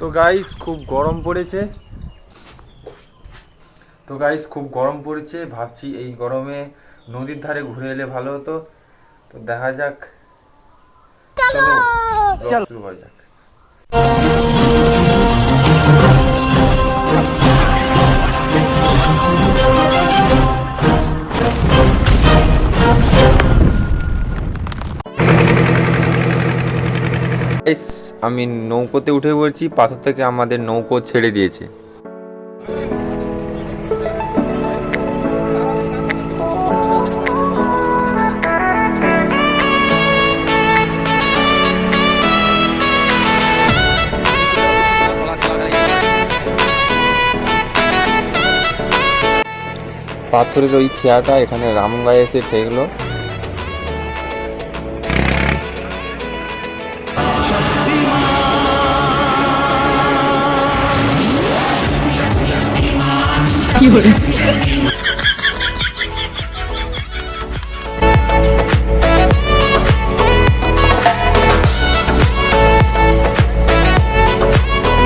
তো গাইস খুব গরম পড়েছে। তো গাইস খুব গরম পড়েছে। ভাবছি এই গরমে নদীর ধারে ঘুরে এলে ভালো হতো। তো দেখা যাক। চলো! শুরু করা যাক। Guys, আমি নৌকোতে উঠে পড়ছি, পাথর থেকে আমাদের নৌকো ছেড়ে দিয়েছে। পাথরের ওই খেয়াটা এখানে রামগায়ে এসে ঠেকলো।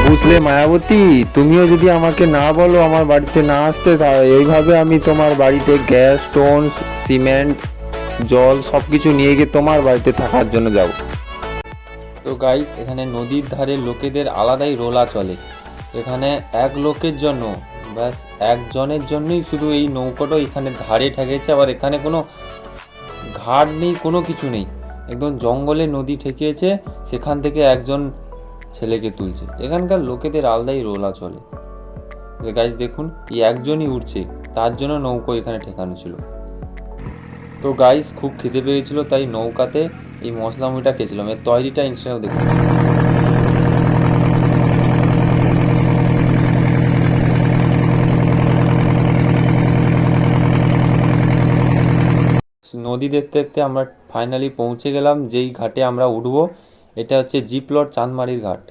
বুঝলে মায়াবতী তুমিও যদি আমাকে না বলো আমার বাড়িতে না আসতে তা এইভাবে আমি তোমার বাড়িতে গ্যাস স্টোন সিমেন্ট জল সব কিছু নিয়ে গিয়ে তোমার বাড়িতে থাকার জন্য যাব। তো গাইস এখানে নদীর ধারে লোকেদের আলাদাই রোলা চলে। এখানে এক লোকের জন্য ব্যাস, একজনের জন্যই শুধু এই নৌকোটা এখানে ধারে ঠেকেছে, আবার এখানে কোনো ঘাট নেই, কোনো কিছু নেই। একদম জঙ্গলে নদী ঠেকিয়েছে, সেখান থেকে একজন ছেলেকে তুলছে। এখানকার লোকেদের আলাদাই রোলা চলে গাইজ দেখুন, এই একজনই উঠছে তার জন্য নৌকো এখানে ঠেকানো ছিল। তো গাইস খুব খেতে পেয়েছিল, তাই নৌকাতে এই মশলা মুড়িটা খেয়েছিলাম। এর তৈরিটা ইনস্টাগ্রাম দেখুন। নদী দেখতে দেখতে আমরা ফাইনালি পৌঁছে গেলাম, যেই ঘাটে আমরা উঠবো, এটা হচ্ছে জিপ্লট চাঁদমারির ঘাট।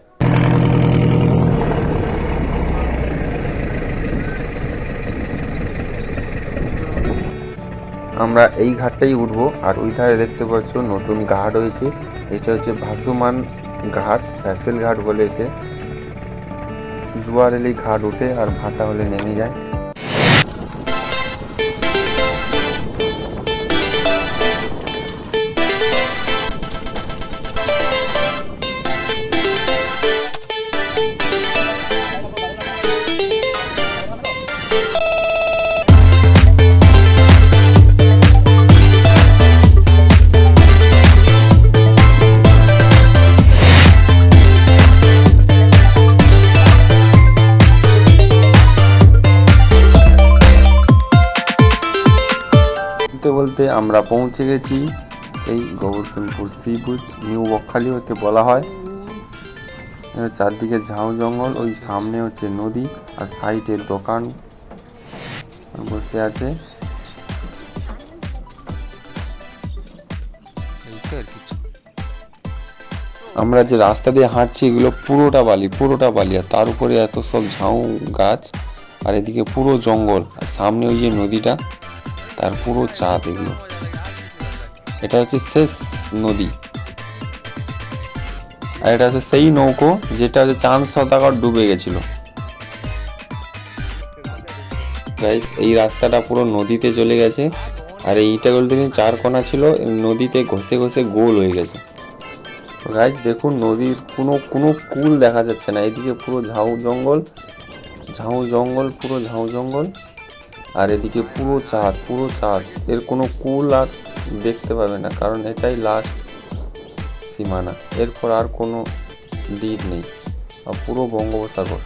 আমরা এই ঘাটটাই উঠবো, আর ওই ধারে দেখতে পাচ্ছ নতুন ঘাট হয়েছে এটা হচ্ছে ভাসুমান ঘাট, ভ্যাসেল ঘাট বলে একে। জুয়ার এলেই ঘাট উঠে আর ভাটা হলে নেমে যায়। বলতে আমরা পৌঁছে গেছি। এই Gobardhanpur sea beach new Bakkhali ওকে বলা হয়। চারদিকে ঝাউ জঙ্গল, ওই সামনে হচ্ছে নদী আর সাইডে দোকান বসে আছে। আমরা যে রাস্তা দিয়ে হাঁটছি, এগুলো পুরোটা বালি পুরোটা বালি, আর তার উপরে এত সব ঝাউ গাছ, আর এদিকে পুরো জঙ্গল, আর সামনে ওই যে নদীটা। তার পুরো চাঁদ এগুলো। এটা হচ্ছে শেষ নদী। আর এটা হচ্ছে সেই নৌকো যেটা হচ্ছে চাঁদ শতাকর ডুবে গেছিল। গাইস এই রাস্তাটা পুরো নদীতে চলে গেছে। আর এই ইটাগুলো দেখুন, চার কোনা ছিল, নদীতে ঘষে ঘষে গোল হয়ে গেছে। গাইস দেখুন, নদীর কোনো কোনো কুল দেখা যাচ্ছে না। এদিকে পুরো ঝাউ জঙ্গল ঝাউ জঙ্গল, পুরো ঝাউ জঙ্গল। আর এদিকে পুরো চাঁদ পুরো চাঁদ। এর কোনো কুল আর দেখতে পাবে না, কারণ এটাই লাস্ট সীমানা। এরপর আর কোনো দ্বীপ নেই, আর পুরো বঙ্গোপসাগর।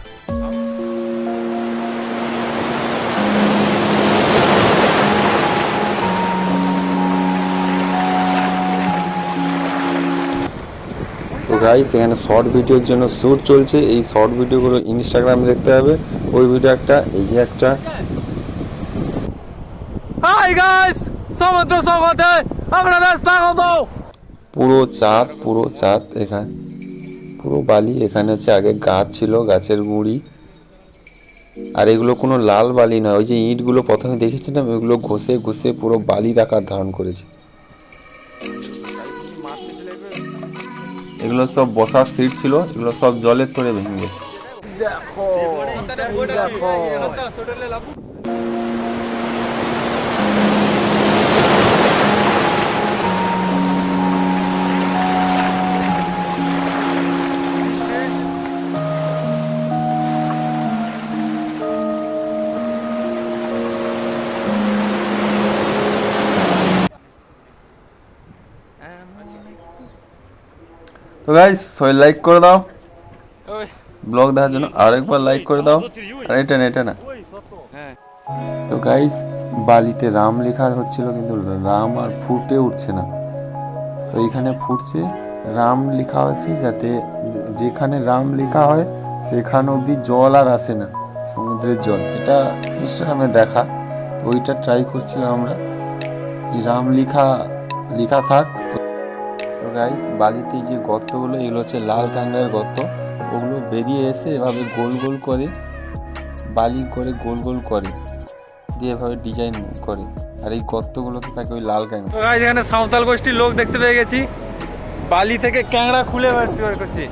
তো গাইস এখানে শর্ট ভিডিওর জন্য শ্যুট চলছে। এই শর্ট ভিডিওগুলো ইনস্টাগ্রামে দেখতে হবে। ওই ভিডিও একটা, এই যে একটা। হাই গাইস সমুদ্র সৈকতে আপনাদের স্বাগত পুরো চাঁদ পুরো চাঁদ এখানে। পুরো বালি এখানে হচ্ছে। আগে গাছ ছিল গাছের গুঁড়ি। আর এগুলো কোনো লাল বালি নয়। ওই যে ইটগুলো প্রথমে দেখেছিলাম এগুলো ঘষে ঘষে পুরো বালির আকার ধারণ করেছে। এগুলো সব বসার সিট ছিল এগুলো সব জলের তরে ভেঙে গেছে। তো গাইস সবাই লাইক করে দাও। ব্লগ দেখার জন্য আরেকবার লাইক করে দাও। আর এটা না এটা না। তো। গাইস বালিতে রাম লেখা হচ্ছিল কিন্তু রাম আর ফুটে উঠছে না। তো এখানে ফুটছে রাম লেখা হচ্ছে যাতে যেখানে রাম লেখা হয় সেখানে অবধি জল আর আসে না সমুদ্রের জল। এটা ইনস্টাগ্রামে দেখা। তো ওইটা ট্রাই করছিলাম আমরা। রাম লেখা লেখা থাক। গাইস বালিতে যে গর্তগুলো, এগুলো হচ্ছে লাল কাঁকড়ার গর্ত। ওগুলো বেরিয়ে এসে এভাবে গোল গোল করে, বালি করে গোল গোল করে, দিয়ে এভাবে ডিজাইন করে। আর এই গর্তগুলোতে থাকে ওই লাল কাঁকড়া এখানে সাঁওতাল গোষ্ঠীর লোক দেখতে পেয়ে গেছি। বালি থেকে ক্যাংড়া খুলে বার করছি!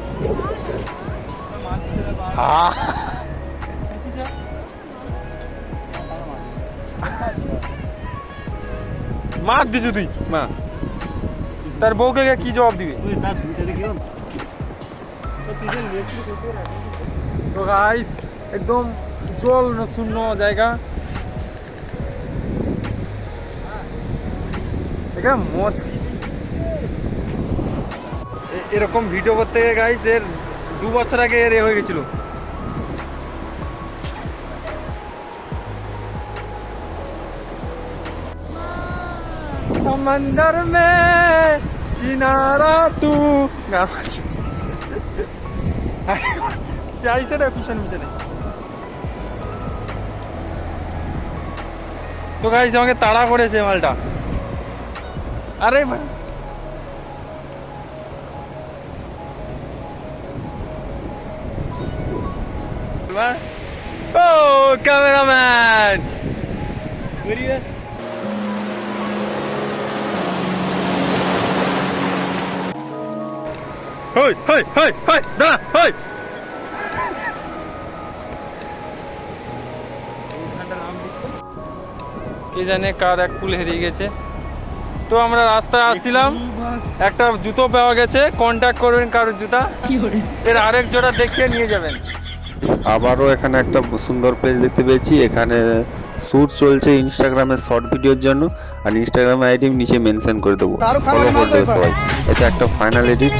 মার দিছু তুই মা। তার বউকে গিয়ে কি জবাব দিবে? তো। গাইস একদম জল শূন্য জায়গা। এটা মদ। এরকম ভিডিও করতে গাইস এর দু বছর আগে এর হয়ে গেছিল। 험한 나름에 이 나라 또 나머지 아이고 진짜 이세라 쿠션 미션해 তো গাইজ আমাকে তাড়া করেছে মালটা আরে ভাই ও ক্যামেরাম্যান বেরিয়ে হই হই হই হই দাঁড়া হই কে জানে কার এক কুল হারিয়ে গেছে। তো আমরা রাস্তায় আসছিলাম একটা জুতো পাওয়া গেছে কন্ট্যাক্ট করবেন কারোর জুতা। এর আরেক জোড়া দেখিয়ে নিয়ে যাবেন। আবারও এখানে একটা সুন্দর প্লেস দেখতে পেয়েছি। এখানে শ্যুট চলছে ইনস্টাগ্রামে শর্ট ভিডিওর জন্য। আর ইনস্টাগ্রাম আইডি নিচে মেনশন করে দেবো। ফলো করে দেবো সবাই। এটা একটা ফাইনাল এডিট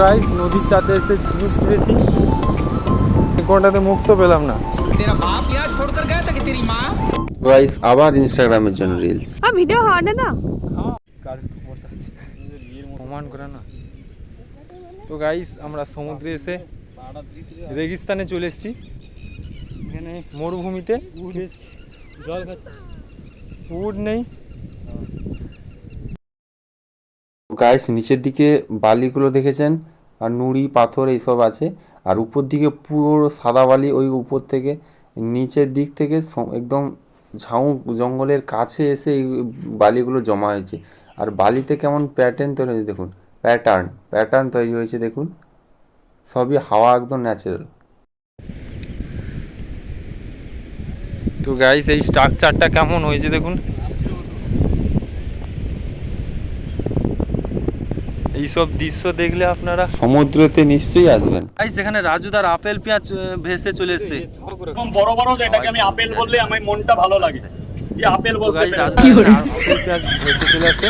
গাইস নদীর চাতে এসে ঝিনুক পেয়েছি কোনটাতে মুক্ত পেলাম না। গাইস আবার ইনস্টাগ্রামের জন্য রিলস হ্যাঁ ভিডিও হয় না না প্রমাণ করে না। তো গাইস আমরা সমুদ্রে এসে রেগিস্তানে চলে এসেছি। এখানে মরুভূমিতে। জল খাচ্ছি। উড নেই। গাইস নিচের দিকে বালিগুলো দেখেছেন? আর নুড়ি, পাথর এইসব আছে। আর উপর দিকে পুরো সাদা বালি ওই উপর থেকে, নিচের দিক থেকে একদম ঝাউ জঙ্গলের কাছে এসে এই বালিগুলো জমা হয়েছে। আর বালিতে কেমন প্যাটার্ন তৈরি হয়েছে দেখুন। প্যাটার্ন প্যাটার্ন তৈরি হয়েছে দেখুন। সবই হাওয়া একদম ন্যাচারাল তো গাইস এই স্ট্রাকচারটা কেমন হয়েছে দেখুন? এইসব দৃশ্য দেখলে আপনারা সমুদ্রতে নিশ্চয়ই আসবেন। গাইস এখানে রাজুদার আপেল পেঁয়াজ ভেসে চলে এসছে। এরকম বড় বড় এটাকে আমি আপেল বললে আমার মনটা ভালো লাগে। যে আপেল বলতে গাইস আপেল পেঁয়াজ ভেসে চলে আসছে।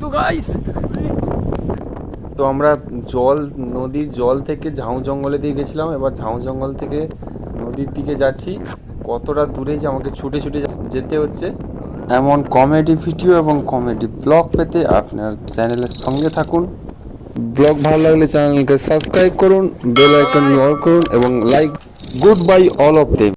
তো গাইস তো আমরা জল নদীর জল থেকে ঝাউ জঙ্গলে দিয়ে গেছিলাম। এবার ঝাউ জঙ্গল থেকে নদীর দিকে যাচ্ছি। কতটা দূরে যে আমাকে ছুটে ছুটে যেতে হচ্ছে। এমন কমেডি ভিডিও এবং কমেডি ব্লগ পেতে আপনার চ্যানেলের সঙ্গে থাকুন। ব্লগ ভালো লাগলে চ্যানেলকে সাবস্ক্রাইব করুন বেল আইকন অল করুন এবং like good bye all of them